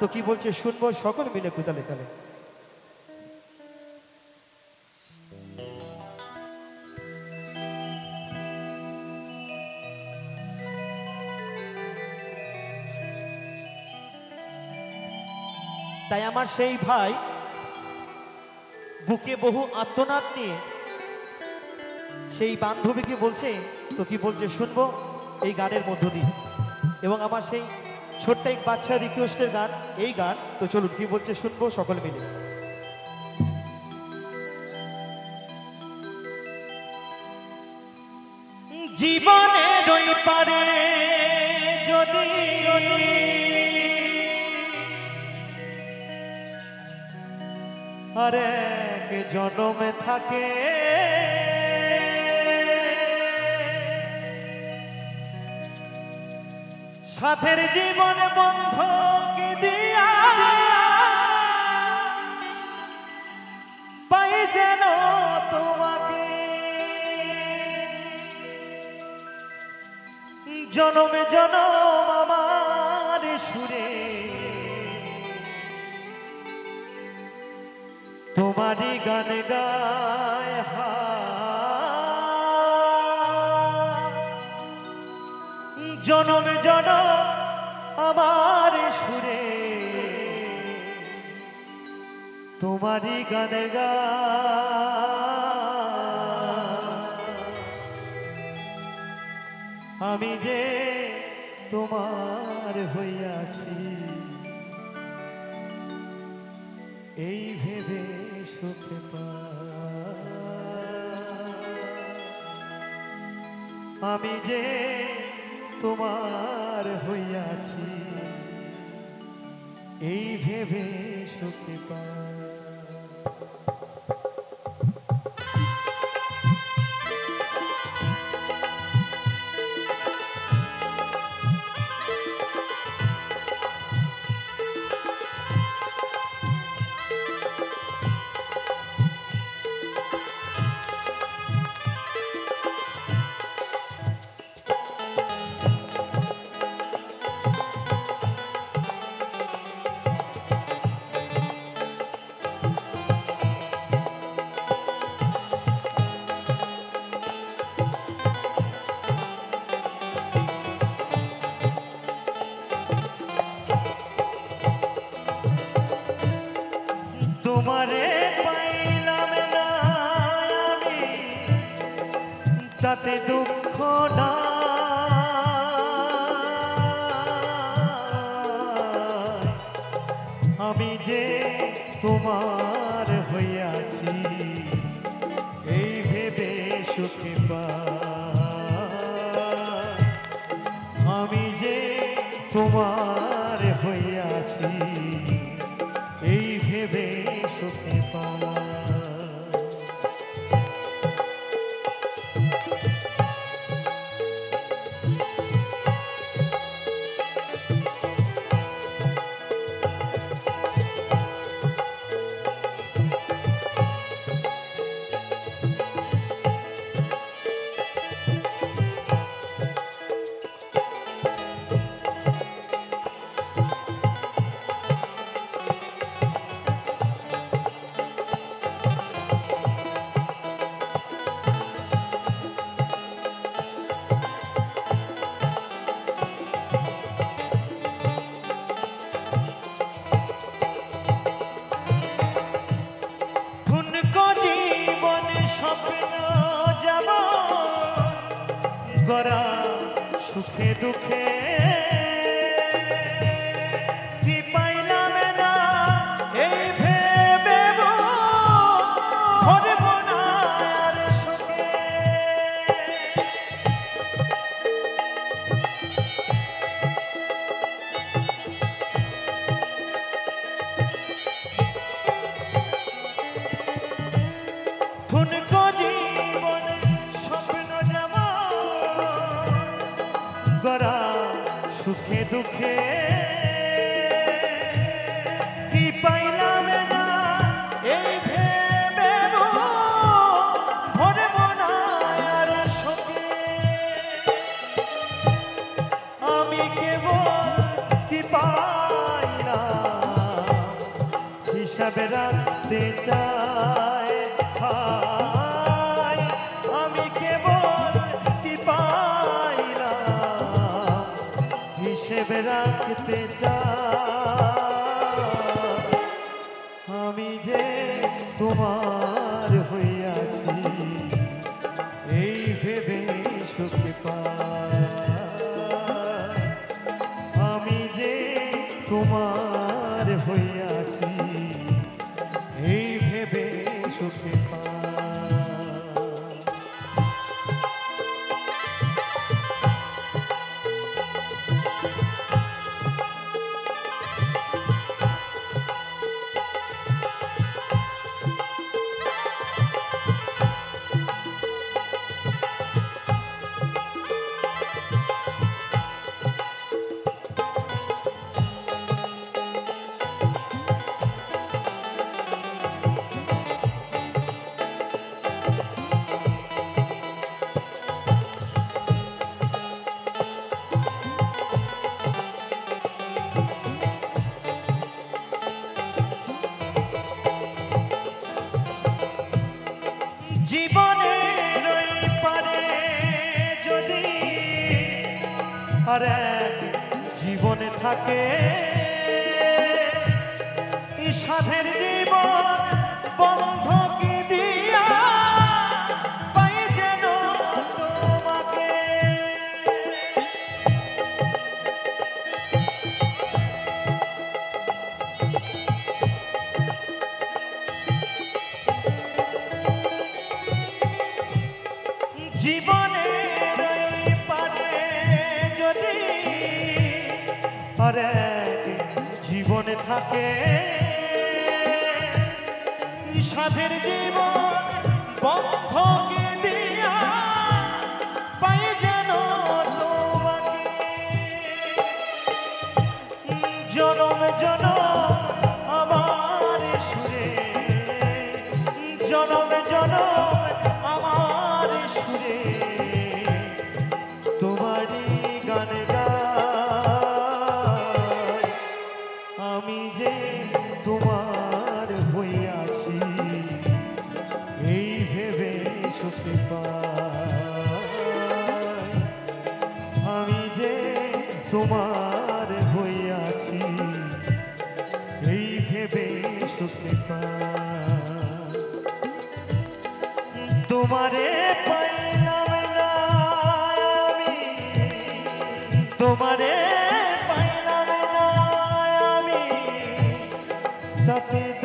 তো কি বলছে? শুনব, সকল মিলে কুতালে তালে তাই আমার সেই ভাই বুকে বহু আত্মনাদ নিয়ে সেই বান্ধবীকে বলছে, তো কি বলছে শুনব, এই গানের মধ্য দিয়ে। এবং আমার সেই ছোট্ট এক বাচ্চা রিকোয়েস্টের গান, এই গান, তো চলুন, কি বলছে শুনব সকল মিলে। জীবনের ওই পারে, যদি আর জনমে থাকে সাথের জীবন বন্ধ কি দিয়া? পাই যেন তোমাকে। জনমে, জনম আমার সুরে। তোমারই গান গায় জনমে, জনম আমার সুরে। তোমারই গান আমি যে তোমার হইয়াছি, এই ভেবে সুখ আমি যে তোমার হইয়াছি। এই ভেবে সুখে পা তাতে দুঃখ না। আমি যে তোমার সুখে দুঃখে সুখে দুঃখে। কি পাইলাম না এই ভেবে ভরে মনায়ার সখে আমি কেবল কি পাইলাম? হিসাবে রাখতে চাই। জীবনের পারে যদি আর জীবনে থাকে ঈশ্বরের জীবন আরে জীবনে থাকে। সাধের জীবন বন্ধ that